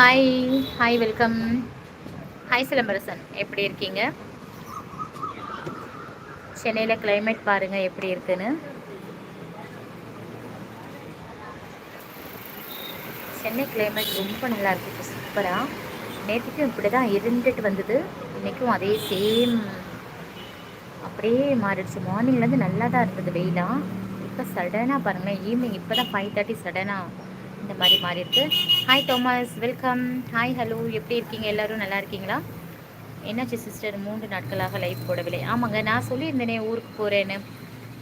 Hi hi welcome hi Silambarasan. எப்படி இருக்கீங்க? சென்னையில் கிளைமேட் பாருங்கள் எப்படி இருக்குன்னு. சென்னை கிளைமேட் ரொம்ப நல்லா இருக்கு இப்போ சூப்பராக நேற்றுக்கும் இப்படி தான் இருந்துட்டு வந்தது. இன்றைக்கும் அதே சேம் அப்படியே மாறிடுச்சு. மார்னிங்லேருந்து நல்லா தான் இருந்தது வெயிலாக இப்போ சடனாக பாருங்களேன் ஈவினிங் இப்போ தான் ஃபைவ் தேர்ட்டி சடனாக இந்த மாதிரி மாறி இருக்கு hi Thomas welcome hi hello எப்படி இருக்கீங்க? எல்லோரும் நல்லா இருக்கீங்களா? என்னாச்சு சிஸ்டர் மூன்று நாட்களாக லைஃப் போடவில்லை. ஆமாங்க நான் சொல்லியிருந்தேனே ஊருக்கு போகிறேன்னு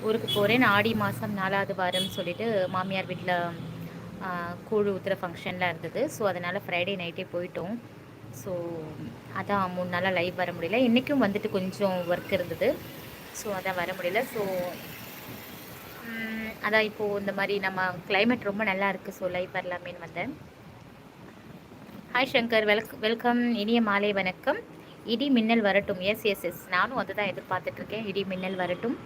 ஊருக்கு போகிறேன் ஆடி மாதம் நாலாவது வாரம்னு சொல்லிட்டு மாமியார் வீட்டில் கூழ் ஊற்றுற ஃபங்க்ஷன்லாம் இருந்தது. ஸோ அதனால் ஃப்ரைடே நைட்டே போயிட்டோம். ஸோ அதான் மூணு நாளாக லைவ் வர முடியல. இன்றைக்கும் வந்துட்டு கொஞ்சம் ஒர்க் இருந்தது. ஸோ அதான் வர முடியல. ஸோ அதான் இப்போது இந்த மாதிரி நம்ம கிளைமேட் ரொம்ப நல்லா இருக்குது ஸோ லைவ் வரலாமேன்னு வந்தேன் ஹாய் சங்கர் வெல்க் வெல்கம் இனிய மாலை வணக்கம். இடி மின்னல் வரட்டும். எஸ் எஸ் எஸ் நானும் அதுதான் எதிர்பார்த்துட்ருக்கேன் இடி மின்னல் வரட்டும்.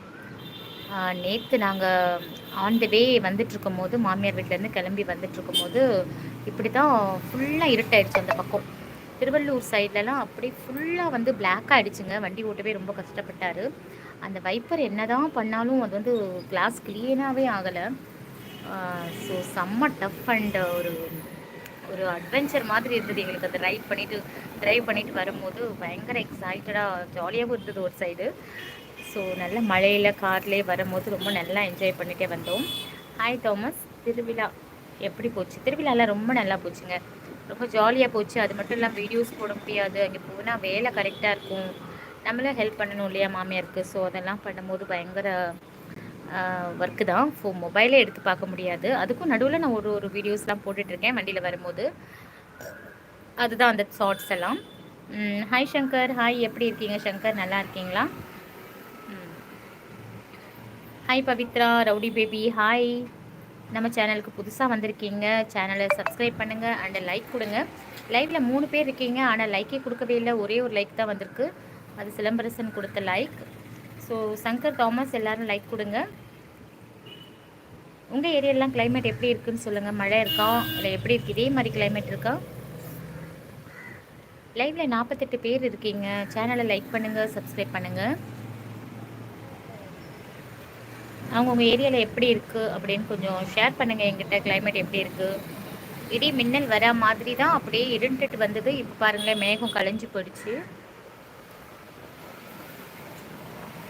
நேற்று நாங்கள் ஆன் த வே வந்துட்டுருக்கும் போது மாமியார் வீட்டிலேருந்து கிளம்பி வந்துட்டுருக்கும் போது இப்படி தான் ஃபுல்லாக இருட்டாயிடுச்சு அந்த பக்கம். திருவள்ளூர் சைட்லலாம் அப்படி ஃபுல்லாக வந்து பிளாக் ஆகிடுச்சுங்க வண்டி ஓட்டவே ரொம்ப கஷ்டப்பட்டார். அந்த வைப்பர் என்ன தான் பண்ணாலும் அது வந்து கிளாஸ் க்ளீனாகவே ஆகலை. ஸோ செம்ம டஃப் அண்ட் ஒரு ஒரு அட்வென்ச்சர் மாதிரி இருந்தது எங்களுக்கு. அதை ரைட் பண்ணிவிட்டு ட்ரைவ் பண்ணிவிட்டு வரும்போது பயங்கர எக்ஸைட்டடாக ஜாலியாகவும் இருந்தது ஒரு சைடு ஸோ நல்ல மழையில் கார்லேயே வரும்போது ரொம்ப நல்லா என்ஜாய் பண்ணிகிட்டே வந்தோம். ஹாய் தாமஸ் திருவிழா எப்படி போச்சு? திருவிழாலாம் ரொம்ப நல்லா போச்சுங்க. ரொம்ப ஜாலியாக போச்சு. அது மட்டும் இல்லாமல் வீடியோஸ் போட முடியாது. அங்கே போனால் வேலை கரெக்டாக இருக்கும். நம்மளும் ஹெல்ப் பண்ணணும் இல்லையா மாமியாருக்கு? ஸோ அதெல்லாம் பண்ணும்போது பயங்கர ஒர்க்கு தான். ஃபோ மொபைலே எடுத்து பார்க்க முடியாது. அதுக்கும் நடுவில் நான் ஒரு ஒரு வீடியோஸ்லாம் போட்டுட்ருக்கேன் வண்டியில் வரும்போது. அதுதான் அந்த ஷார்ட்ஸ் எல்லாம். ஹாய் சங்கர் ஹாய் எப்படி இருக்கீங்க சங்கர் நல்லா இருக்கீங்களா? Hi Pavithra rowdy baby hi நம்ம சேனலுக்கு புதுசாக வந்திருக்கீங்க. சேனலை சப்ஸ்கிரைப் பண்ணுங்கள் அண்ட் லைக் கொடுங்க. லைவில் மூணு பேர் இருக்கீங்க. ஆனால் லைக்கே கொடுக்கவே இல்லை. ஒரே ஒரு லைக் தான் வந்திருக்கு. அது சிலம்பரசன் கொடுத்த லைக் ஸோ சங்கர் தாமஸ் எல்லோரும் லைக் கொடுங்க. உங்கள் ஏரியாலாம் கிளைமேட் எப்படி இருக்குன்னு சொல்லுங்கள் மழை இருக்கா? இல்லை எப்படி இருக்குது இதே மாதிரி கிளைமேட் இருக்கா? லைவில் நாற்பத்தெட்டு பேர் இருக்கீங்க. சேனலை லைக் பண்ணுங்கள் சப்ஸ்கிரைப் பண்ணுங்கள் அவங்க உங்கள் ஏரியாவில் எப்படி இருக்குது அப்படின்னு கொஞ்சம் ஷேர் பண்ணுங்கள் எங்கிட்ட கிளைமேட் எப்படி இருக்குது இடி மின்னல் வர மாதிரி தான் அப்படியே இருண்டுட்டு வந்தது. இப்போ பாருங்களேன் மேகம் கலைஞ்சு போயிடுச்சு.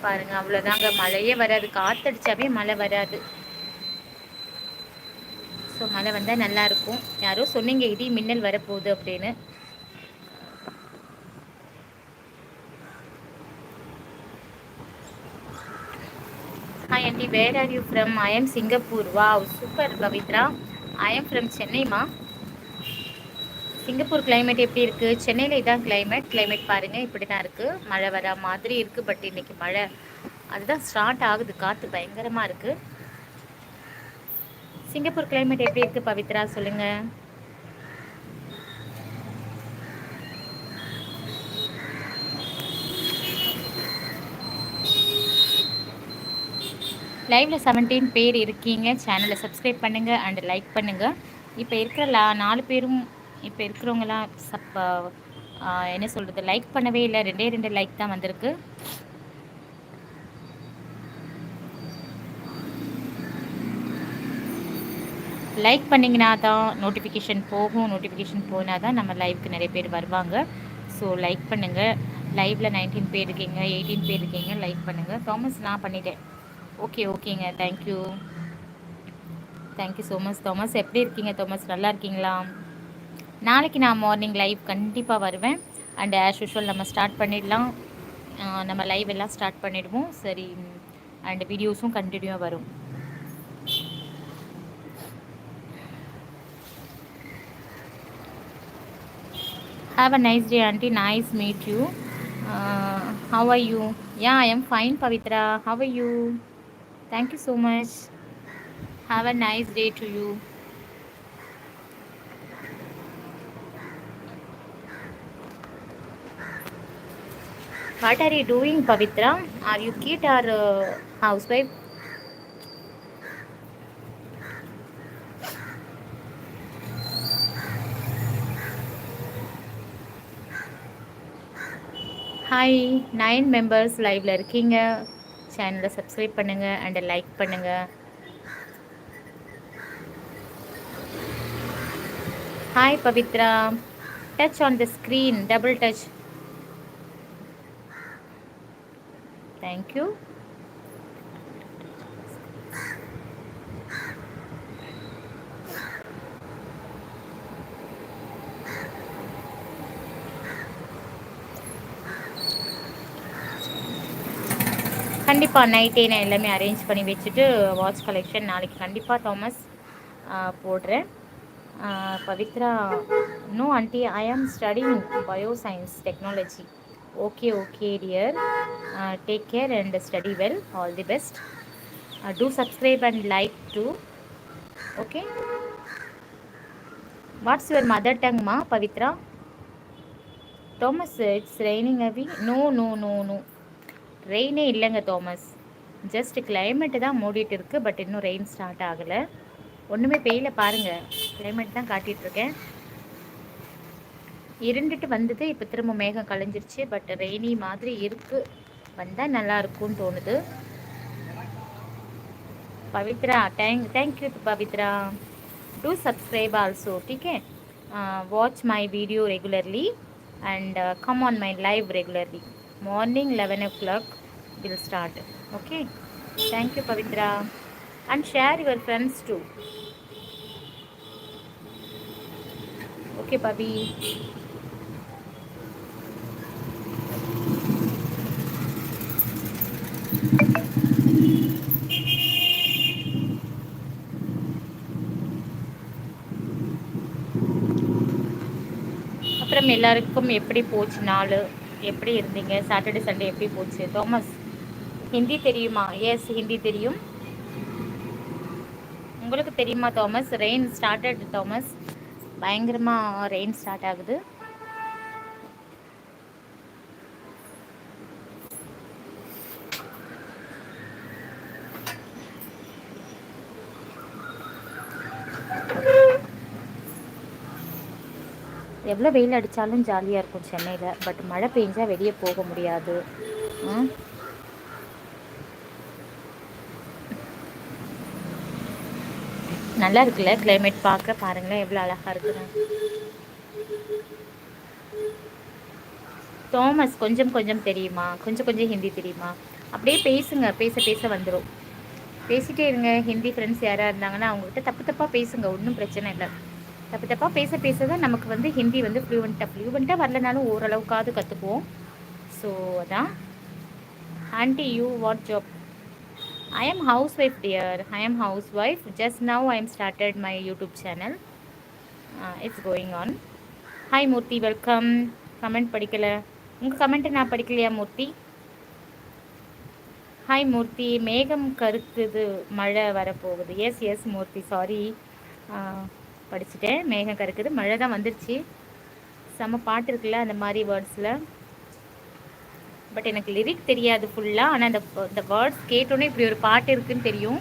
பாருங்க அவ்வளோதாங்க மழையே வராது. காத்தடிச்சாவே மழை வராது. ஸோ மழை வந்தால் நல்லாயிருக்கும் யாரோ சொன்னீங்க இடி மின்னல் வரப்போகுது அப்படின்னு. Hi aunty where are you from I am Singapore வா super Pavithra. I am from சென்னைமா Singapore climate எப்படி இருக்குது சென்னையில் இதான் கிளைமேட் கிளைமேட் பாருங்கள் இப்படி தான் இருக்குது மழை வர மாதிரி இருக்குது பட் இன்றைக்கி மழை. அதுதான் ஸ்டார்ட் ஆகுது. காற்று பயங்கரமாக இருக்குது சிங்கப்பூர் கிளைமேட் எப்படி இருக்குது பவித்ரா? சொல்லுங்கள் லைவில் செவன்டீன் பேர் இருக்கீங்க. சேனலை சப்ஸ்கிரைப் பண்ணுங்கள் அண்ட் லைக் பண்ணுங்கள் இப்போ இருக்கிற நாலு பேரும் இப்போ இருக்கிறவங்களாம் சப் என்ன சொல்கிறது லைக் பண்ணவே இல்லை. ரெண்டே ரெண்டு லைக் தான் வந்திருக்கு. லைக் பண்ணிங்கன்னா தான் நோட்டிஃபிகேஷன் போகும். நோட்டிஃபிகேஷன் போனால் தான் நம்ம லைவுக்கு நிறைய பேர் வருவாங்க. ஸோ லைக் பண்ணுங்கள் லைவில் நைன்டீன் பேர் இருக்கீங்க எயிட்டீன் பேர் இருக்கீங்க லைக் பண்ணுங்கள் தாமஸ் நான் பண்ணிட்டேன். ஓகே ஓகேங்க thank you thank you so much Thomas எப்படி இருக்கீங்க? தாமஸ் நல்லா இருக்கீங்களா? நாளைக்கு நான் மார்னிங் லைவ் கண்டிப்பாக வருவேன். அண்ட் ஆஸ் யூஷுவல் நம்ம ஸ்டார்ட் பண்ணிடலாம். நம்ம லைவ் எல்லாம் ஸ்டார்ட் பண்ணிவிடுவோம் சரி அண்ட் வீடியோஸும் கண்டினியூவாக வரும். Have a nice day aunty nice meet you how are you ya I am fine Pavithra how are you thank you so much have a nice day to you what are you doing Pavithra are you get are housewife hi nine members லைவில் இருக்கீங்க. சேனலை subscribe பண்ணுங்கள் and like பண்ணுங்கள் hi Pavithra touch on the screen double touch thank you கண்டிப்பாக நைட்டே நான் எல்லாமே arrange பண்ணி வச்சுட்டு வாட்ச் கலெக்ஷன் நாளைக்கு கண்டிப்பாக தாமஸ் போடுறேன். Pavithra no aunty I am studying bio science technology okay okay dear take care and study well all the best to subscribe and like to okay what's your mother டங்மா Pavithra Thomas it's raining அவி no no no no ரெயினே இல்லைங்க Thomas just climate தான் மூடிட்டு இருக்கு but இன்னும் rain start ஆகலை. ஒன்றுமே பெய்யல பாருங்கள் கிளைமேட் தான் காட்டிகிட்ருக்கேன் இருண்டுட்டு வந்தது இப்போ திரும்ப மேகம் கலைஞ்சிருச்சு பட் ரெய்னி மாதிரி இருக்குது வந்தால் நல்லாயிருக்கும்னு தோணுது. Pavithra thank thank you Pavithra. To subscribe also okay watch my video regularly and come on my live regularly morning eleven o'clock will start okay thank you Pavithra and share your friends to okay Pavi அப்புறம் எல்லாருக்கும் எப்படி போச்சு நாள்? எப்படி இருந்தீங்க? Saturday Sunday எப்படி போச்சு? Thomas Hindi தெரியுமா? எஸ் ஹிந்தி தெரியும். உங்களுக்கு தெரியுமா தாமஸ் ரெயின் ஸ்டார்டட் தாமஸ் பயங்கரமாக ரெயின் ஸ்டார்ட் ஆகுது. எவ்வளோ வெயில் அடித்தாலும் ஜாலியாக இருக்கும் சென்னையில் பட் மழை பெஞ்சால் வெளியே போக முடியாது. நல்லா இருக்குல்ல கிளைமேட் பார்க்க? பாருங்களேன் எவ்வளோ அழகாக இருக்குது தோமஸ் கொஞ்சம் கொஞ்சம் தெரியுமா? கொஞ்சம் கொஞ்சம் ஹிந்தி தெரியுமா? அப்படியே பேசுங்க பேச பேச வந்துடும் பேசிட்டே இருங்க. ஹிந்தி ஃப்ரெண்ட்ஸ் யாராக இருந்தாங்கன்னா அவங்ககிட்ட தப்பு தப்பாக பேசுங்க. ஒன்றும் பிரச்சனை இல்லை. தப்பு தப்பாக பேச பேச தான் நமக்கு வந்து ஹிந்தி வந்து ஃப்ளூவெண்ட்டாக ஃப்ளூவெண்ட்டாக வரலனாலும் ஓரளவுக்காவது கற்றுக்குவோம் ஸோ அதான். Aunty you what job I am housewife dear I am housewife just now I am started my YouTube channel it's going on hi Murthy welcome comment படிக்கலை. உங்கள் கமெண்ட்டை நான் படிக்கலையா மூர்த்தி ஹாய் மூர்த்தி மேகம் கருத்துது. மழை வரப்போகுது. எஸ் எஸ் மூர்த்தி சாரி படிச்சுட்டேன். மேகம் கருக்குது மழை தான் வந்துருச்சு. செம்ம பாட்டு இருக்குல்ல அந்த மாதிரி வேர்ட்ஸில் பட் எனக்கு லிரிக் தெரியாது ஃபுல்லாக ஆனால் அந்த இந்த வேர்ட்ஸ் கேட்டோன்னே இப்படி ஒரு பாட்டு இருக்குன்னு தெரியும்.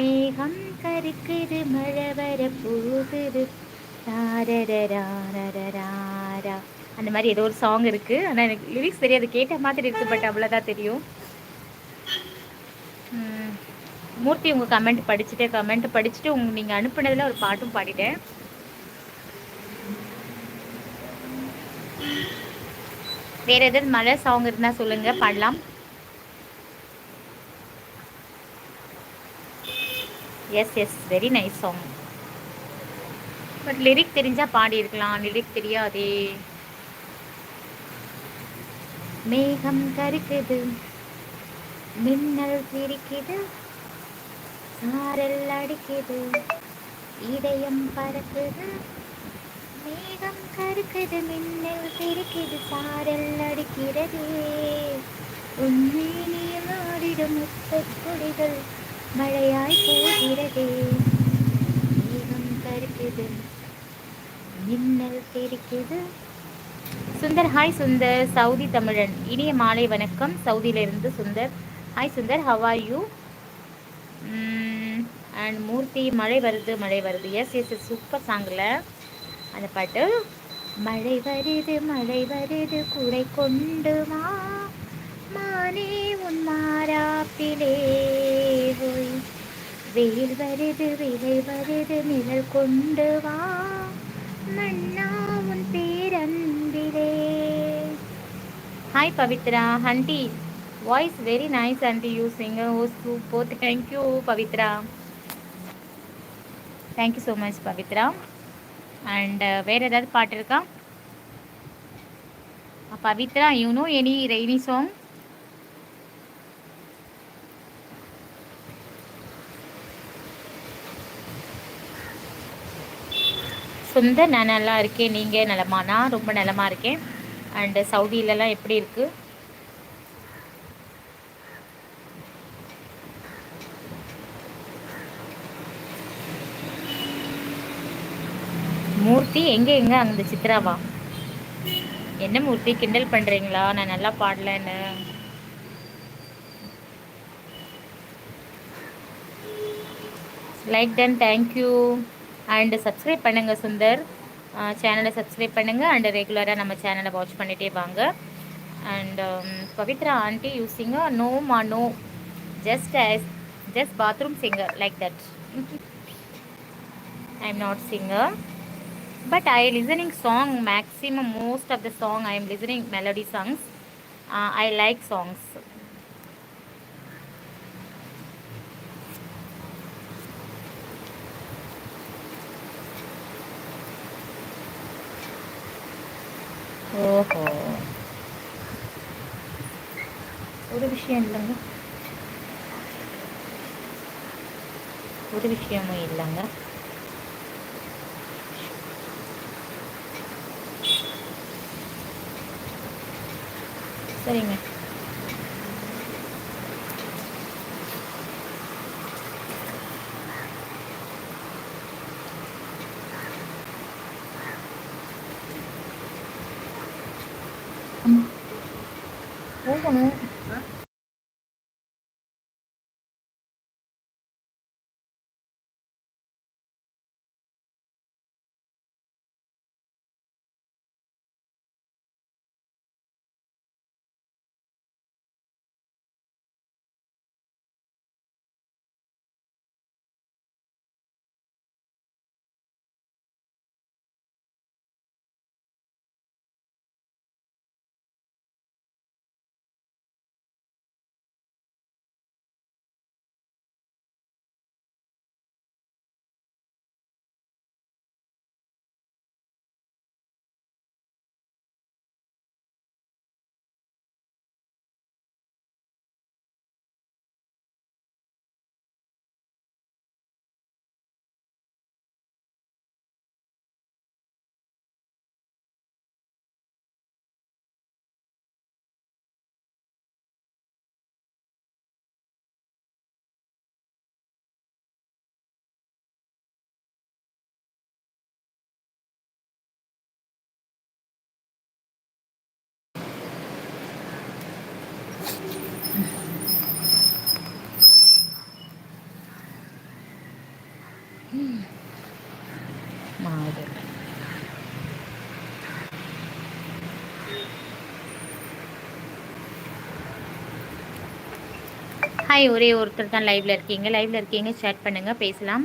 மேகம் கருக்குது மழை வர போகுது. அந்த மாதிரி ஏதோ ஒரு சாங் இருக்குது ஆனால் எனக்கு லிரிக்ஸ் தெரியாது. கேட்ட மாதிரி இருக்குது பட் அவ்வளோதான் தெரியும். மூர்த்தி உங்கள் கமெண்ட் படிச்சுட்டு கமெண்ட் படிச்சுட்டு உங்க நீங்கள் அனுப்புனதில் ஒரு பாட்டும் பாடிட்டேன். வேற எதாவது மழை சாங் இருந்தால் சொல்லுங்கள் பாடலாம். Yes yes very nice song but lyric தெரிஞ்சால் பாடியிருக்கலாம் லிரிக் தெரியாதே. மேகம் கருக்குது மின்னல் திரிக்குது சாரல் அடிக்குது. இதயம் பறக்குது. மேகம் கருக்குது. மின்னல் திரிக்குது சாரல் அடிக்கிறது. உண்மையில் ஆடிடும் முத்தக்குடிகள் மழையாய் போகிறது. மேகம் கருக்குது. மின்னல் தெரிக்குது சுந்தர் ஹாய் சுந்தர். சவுதி தமிழன். இனிய மாலை வணக்கம். சவுதியிலிருந்து Sundar. Hi Sundar. How are you and Murthy மழை வருது மழை வருது. எஸ் எஸ் சூப்பர் சாங்கில் அந்த பாட்டு மழை வருது மழை வருது குடை கொண்டு வா. மானே உன் மாறாப்பிலே வெயில் வருது விலை வருது நிழல் கொண்டு வா. மன்னா உன் பேரன்பிலே. Hi Pavithra aunty. Voice very nice aunty you singer oh super thank you Pavithra thank you so much Pavithra and வேறு ஏதாவது பாட்டு இருக்கா? Pavithra you know any rainy song Sundar நான் நல்லா இருக்கேன் நீங்கள் நலமா நான் ரொம்ப நலமாக இருக்கேன் அண்டு சவுதியிலலாம் எப்படி இருக்குது மூர்த்தி எங்கே எங்கே அந்த சித்ராவா? என்ன மூர்த்தி கிண்டல் பண்ணுறீங்களா நான் நல்லா பாடலன்னு. Like done thank you and subscribe பண்ணுங்கள் சுந்தர். சேனலை சப்ஸ்கிரைப் பண்ணுங்கள் அண்டு ரெகுலராக நம்ம சேனலை வாட்ச் பண்ணிகிட்டே வாங்க. And um, Pavithra aunty யூஸிங்க no மா no just just bathroom singer like that I am not singer but i listening song maximum most of the song i am listening melody songs uh, i like songs ஓஹோ ஒரு விஷயம் இல்லைங்க ஒரு விஷயமும் இல்லைங்க சரிங்க போகணும் ஹாய் ஒரே ஒருத்தர் தான் லைவ்ல இருக்கீங்க. லைவ்ல இருக்கீங்க சேட் பண்ணுங்க பேசலாம்.